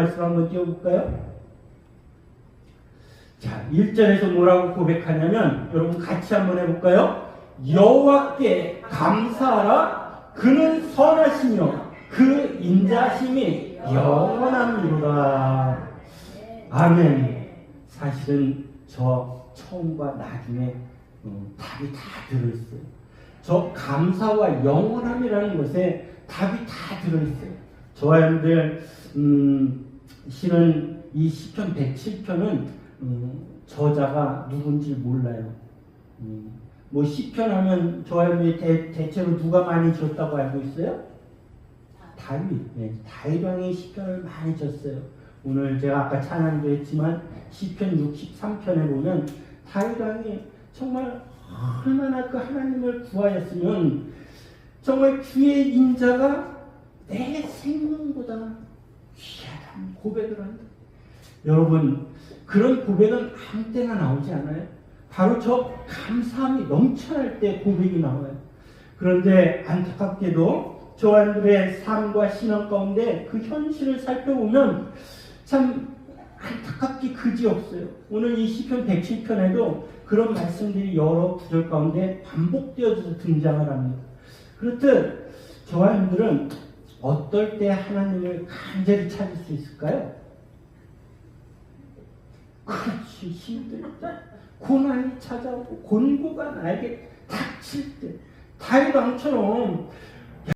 말씀 한번 띄워볼까요? 자, 1절에서 뭐라고 고백하냐면 여러분 같이 한번 해볼까요? 여호와께 감사하라 그는 선하시며 그 인자심이 영원합니다. 아멘. 사실은 저 처음과 나중에 음, 답이 다 들어있어요. 저 감사와 영원함이라는 것에 답이 다 들어있어요. 저와 여러분들 음, 실은 이 시편 107편은 음, 저자가 누군지 몰라요. 음, 뭐 시편 하면 저와 여러분이 대, 대체로 누가 많이 지었다고 알고 있어요? 다윗. 네, 다윗 왕이 시편을 많이 졌어요. 오늘 제가 아까 찬양도 했지만 시편 63편에 보면 다윗 왕이 정말 얼마나 그 하나님을 구하였으면 정말 주의 인자가 내 생명보다 귀하다는 고백을 한다. 여러분 그런 고백은 아무 때나 나오지 않아요. 바로 저 감사함이 넘쳐날 때 고백이 나와요. 그런데 안타깝게도 저와들의 삶과 신앙 가운데 그 현실을 살펴보면 참 안타깝게 그지없어요. 오늘 이 시편 107편에도 그런 말씀들이 여러 구절 가운데 반복되어서 등장을 합니다. 그렇듯 저와 여러분들은 어떨 때 하나님을 간절히 찾을 수 있을까요? 그렇지 힘들 때 고난이 찾아오고 곤고가 나에게 닥칠 때 다윗 왕처럼